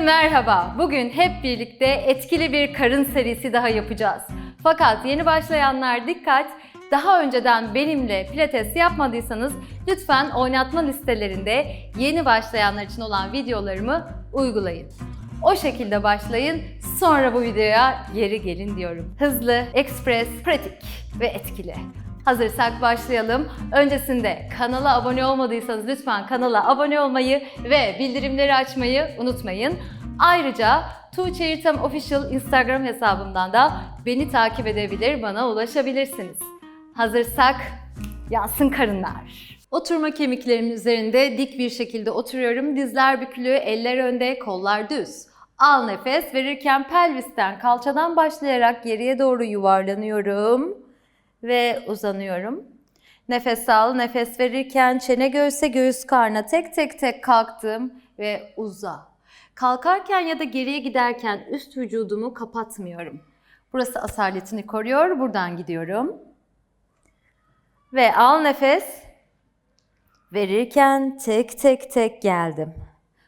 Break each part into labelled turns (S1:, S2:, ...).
S1: merhaba. Bugün hep birlikte etkili bir karın serisi daha yapacağız. Fakat yeni başlayanlar dikkat. Daha önceden benimle pilates yapmadıysanız lütfen oynatma listelerinde yeni başlayanlar için olan videolarımı uygulayın. O şekilde başlayın, sonra bu videoya geri gelin diyorum. Hızlı, ekspres, pratik ve etkili. Hazırsak başlayalım. Öncesinde kanala abone olmadıysanız lütfen kanala abone olmayı ve bildirimleri açmayı unutmayın. Ayrıca Tuğçe Yırtam Official Instagram hesabımdan da beni takip edebilir, bana ulaşabilirsiniz. Hazırsak yansın karınlar. Oturma kemiklerimin üzerinde dik bir şekilde oturuyorum. Dizler bükülü, eller önde, kollar düz. Al nefes verirken pelvisten, kalçadan başlayarak geriye doğru yuvarlanıyorum ve uzanıyorum. Nefes al, nefes verirken çene göğüse göğüs karna tek tek tek kalktım ve uza. Kalkarken ya da geriye giderken üst vücudumu kapatmıyorum. Burası asaletini koruyor, buradan gidiyorum. Ve al nefes. Verirken tek tek tek geldim.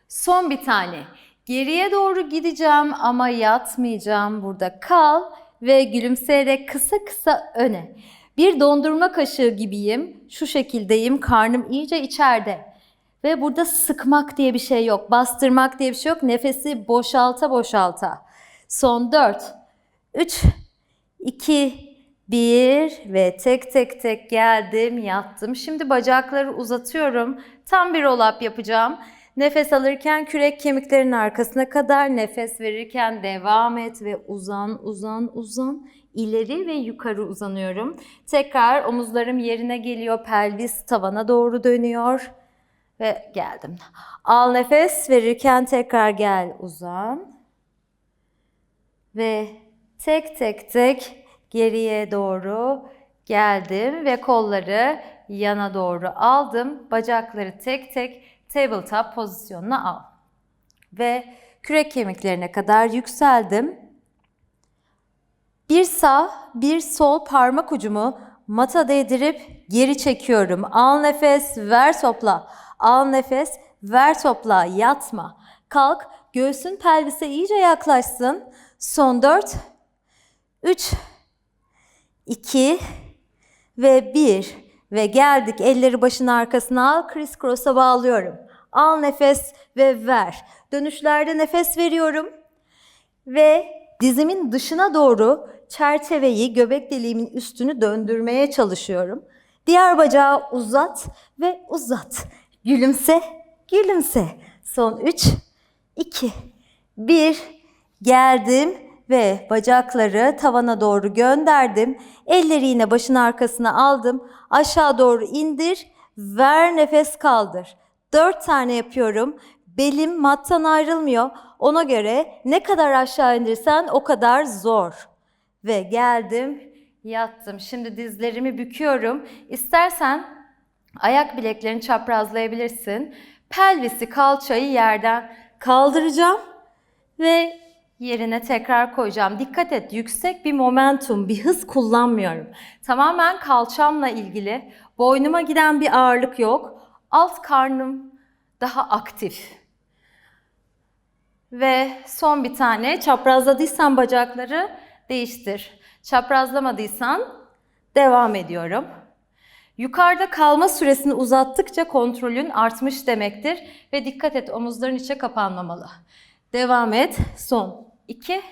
S1: Son bir tane. Geriye doğru gideceğim ama yatmayacağım. Burada kal ve gülümseyerek kısa kısa öne. Bir dondurma kaşığı gibiyim. Şu şekildeyim. Karnım iyice içeride. Ve burada sıkmak diye bir şey yok. Bastırmak diye bir şey yok. Nefesi boşalta boşalta. Son 4, 3, 2, 1 ve tek tek tek geldim, yattım. Şimdi bacakları uzatıyorum. Tam bir roll-up yapacağım. Nefes alırken kürek kemiklerin arkasına kadar, nefes verirken devam et ve uzan, uzan, uzan. İleri ve yukarı uzanıyorum. Tekrar omuzlarım yerine geliyor, pelvis tavana doğru dönüyor ve geldim. Al nefes verirken tekrar gel, uzan. Ve tek tek tek geriye doğru geldim ve kolları yana doğru aldım. Bacakları tek tek tabletop pozisyonuna al. Ve kürek kemiklerine kadar yükseldim. Bir sağ, bir sol parmak ucumu mata değdirip geri çekiyorum. Al nefes, ver topla. Al nefes, ver topla. Yatma. Kalk, göğsün pelvise iyice yaklaşsın. Son 4, 3, 2 ve 1 ve geldik. Elleri başın arkasına al. Criss cross'a bağlıyorum. Al nefes ve ver. Dönüşlerde nefes veriyorum. Ve dizimin dışına doğru çerçeveyi, göbek deliğimin üstünü döndürmeye çalışıyorum. Diğer bacağı uzat ve uzat. Gülümse, gülümse. Son 3, 2, 1. Geldim ve bacakları tavana doğru gönderdim. Elleri yine başın arkasına aldım. Aşağı doğru indir. Ver nefes kaldır. Dört tane yapıyorum. Belim mattan ayrılmıyor. Ona göre ne kadar aşağı indirsen o kadar zor. Ve geldim, yattım. Şimdi dizlerimi büküyorum. İstersen ayak bileklerini çaprazlayabilirsin. Pelvisi, kalçayı yerden kaldıracağım ve yerine tekrar koyacağım. Dikkat et yüksek bir momentum, bir hız kullanmıyorum. Tamamen kalçamla ilgili. Boynuma giden bir ağırlık yok. Alt karnım daha aktif. Ve son bir tane çaprazladıysan bacakları değiştir. Çaprazlamadıysan devam ediyorum. Yukarıda kalma süresini uzattıkça kontrolün artmış demektir ve dikkat et omuzların içe kapanmamalı. Devam et. Son 2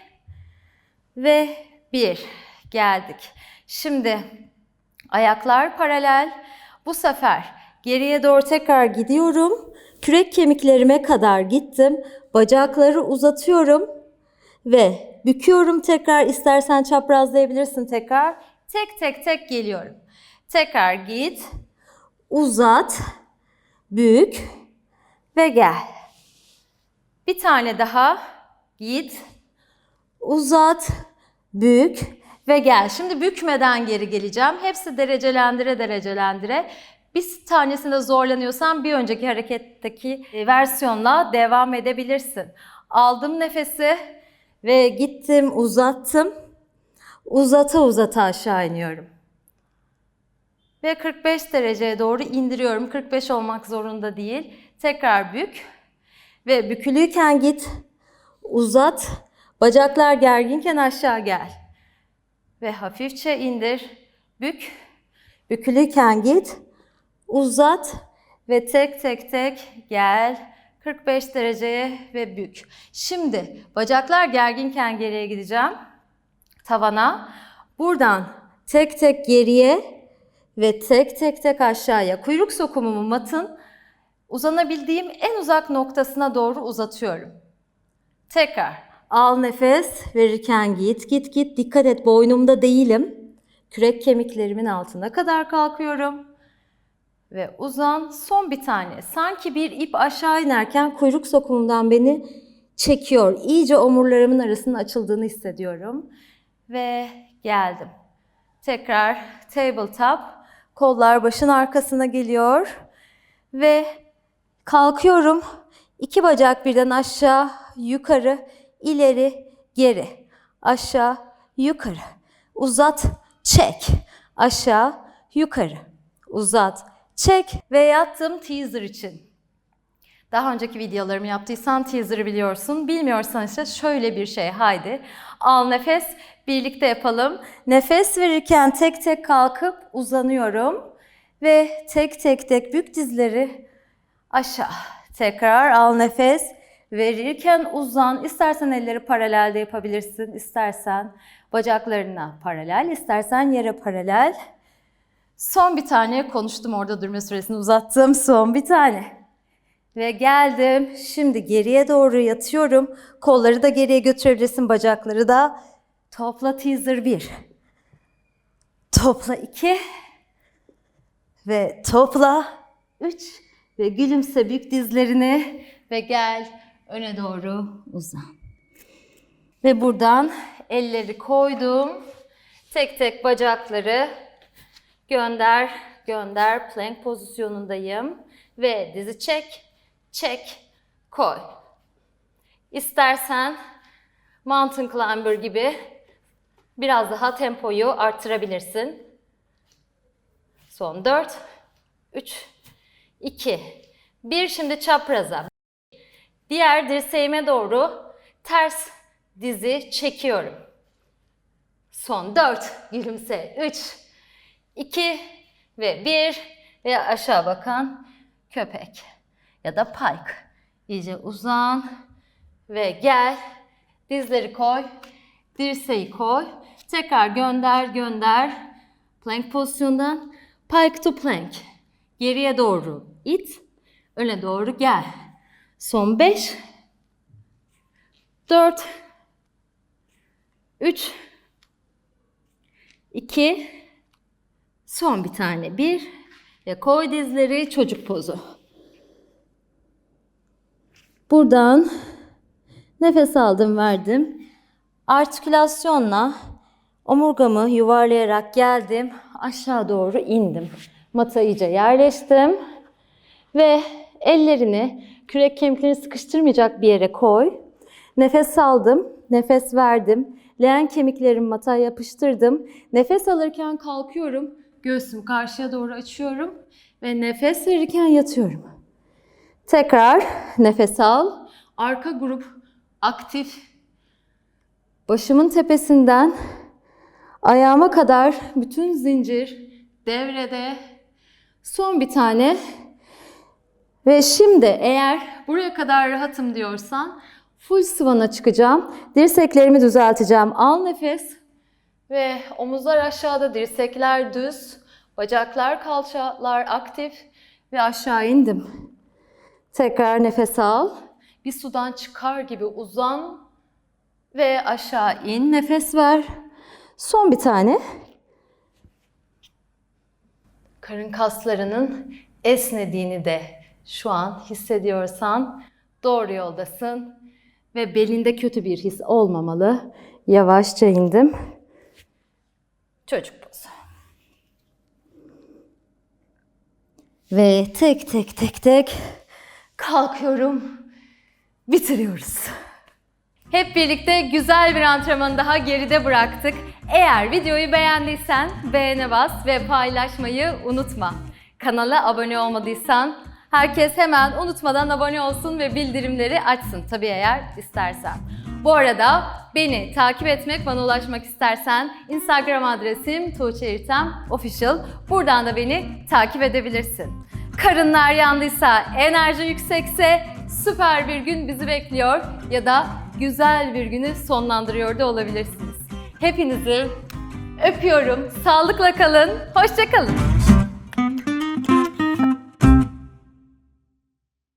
S1: ve 1. Geldik. Şimdi ayaklar paralel. Bu sefer geriye doğru tekrar gidiyorum. Kürek kemiklerime kadar gittim. Bacakları uzatıyorum ve büküyorum tekrar. İstersen çaprazlayabilirsin tekrar. Tek tek tek geliyorum. Tekrar git. Uzat. Bük ve gel. Bir tane daha. Git. Uzat. Bük ve gel. Şimdi bükmeden geri geleceğim. Hepsi derecelendire derecelendire. Bir tanesinde zorlanıyorsan bir önceki hareketteki e, versiyonla devam edebilirsin. Aldım nefesi ve gittim uzattım. Uzata uzata aşağı iniyorum. Ve 45 dereceye doğru indiriyorum. 45 olmak zorunda değil. Tekrar bük. Ve bükülüyken git. uzat. Bacaklar gerginken aşağı gel. Ve hafifçe indir. Bük. Bükülürken git. Uzat ve tek tek tek gel. 45 dereceye ve bük. Şimdi bacaklar gerginken geriye gideceğim. Tavana. Buradan tek tek geriye ve tek tek tek aşağıya. Kuyruk sokumumu matın uzanabildiğim en uzak noktasına doğru uzatıyorum. Tekrar al nefes verirken git git git dikkat et boynumda değilim. Kürek kemiklerimin altına kadar kalkıyorum. Ve uzan son bir tane. Sanki bir ip aşağı inerken kuyruk sokumumdan beni çekiyor. İyice omurlarımın arasının açıldığını hissediyorum. Ve geldim. Tekrar tabletop. Kollar başın arkasına geliyor. Ve kalkıyorum. İki bacak birden aşağı, yukarı, ileri, geri. Aşağı, yukarı. Uzat, çek. Aşağı, yukarı. Uzat, çek ve yattım teaser için. Daha önceki videolarımı yaptıysan teaser'ı biliyorsun. Bilmiyorsan işte şöyle bir şey. Haydi al nefes birlikte yapalım. Nefes verirken tek tek kalkıp uzanıyorum. Ve tek tek tek bük dizleri aşağı. Tekrar al nefes. Verirken uzan. İstersen elleri paralelde yapabilirsin. İstersen bacaklarına paralel. istersen yere paralel. Son bir tane konuştum orada durma süresini uzattım. Son bir tane. Ve geldim. Şimdi geriye doğru yatıyorum. Kolları da geriye götürebilirsin, bacakları da. Topla teaser 1. Topla 2. Ve topla 3. Ve gülümse büyük dizlerini. Ve gel öne doğru uzan. Ve buradan elleri koydum. Tek tek bacakları gönder, gönder. Plank pozisyonundayım. Ve dizi çek, çek, koy. İstersen mountain climber gibi biraz daha tempoyu arttırabilirsin. Son 4, 3, 2, 1. Şimdi çapraza. Diğer dirseğime doğru ters dizi çekiyorum. Son 4, gülümse. 3, 2 ve 1 ve aşağı bakan köpek ya da pike. İyice uzan ve gel. Dizleri koy. Dirseği koy. Tekrar gönder gönder. Plank pozisyondan pike to plank. Geriye doğru it. Öne doğru gel. Son 5 4 3 2 Son bir tane. Bir ve koy dizleri çocuk pozu. Buradan nefes aldım verdim. Artikülasyonla omurgamı yuvarlayarak geldim. Aşağı doğru indim. Mata iyice yerleştim. Ve ellerini kürek kemiklerini sıkıştırmayacak bir yere koy. Nefes aldım, nefes verdim. Leğen kemiklerimi mataya yapıştırdım. Nefes alırken kalkıyorum. Göğsümü karşıya doğru açıyorum. Ve nefes verirken yatıyorum. Tekrar nefes al. Arka grup aktif. Başımın tepesinden ayağıma kadar bütün zincir devrede. Son bir tane. Ve şimdi eğer buraya kadar rahatım diyorsan full sıvana çıkacağım. Dirseklerimi düzelteceğim. Al nefes. Ve omuzlar aşağıda, dirsekler düz. Bacaklar, kalçalar aktif. Ve aşağı indim. Tekrar nefes al. Bir sudan çıkar gibi uzan ve aşağı in. Nefes ver. Son bir tane. Karın kaslarının esnediğini de şu an hissediyorsan doğru yoldasın ve belinde kötü bir his olmamalı. Yavaşça indim. Çocuk pozu. Ve tek tek tek tek kalkıyorum. Bitiriyoruz. Hep birlikte güzel bir antrenmanı daha geride bıraktık. Eğer videoyu beğendiysen beğene bas ve paylaşmayı unutma. Kanala abone olmadıysan herkes hemen unutmadan abone olsun ve bildirimleri açsın. Tabii eğer istersen. Bu arada beni takip etmek, bana ulaşmak istersen Instagram adresim Tuğçe İrtem Official. Buradan da beni takip edebilirsin. Karınlar yandıysa, enerji yüksekse süper bir gün bizi bekliyor ya da güzel bir günü sonlandırıyor da olabilirsiniz. Hepinizi öpüyorum. Sağlıkla kalın. Hoşça kalın.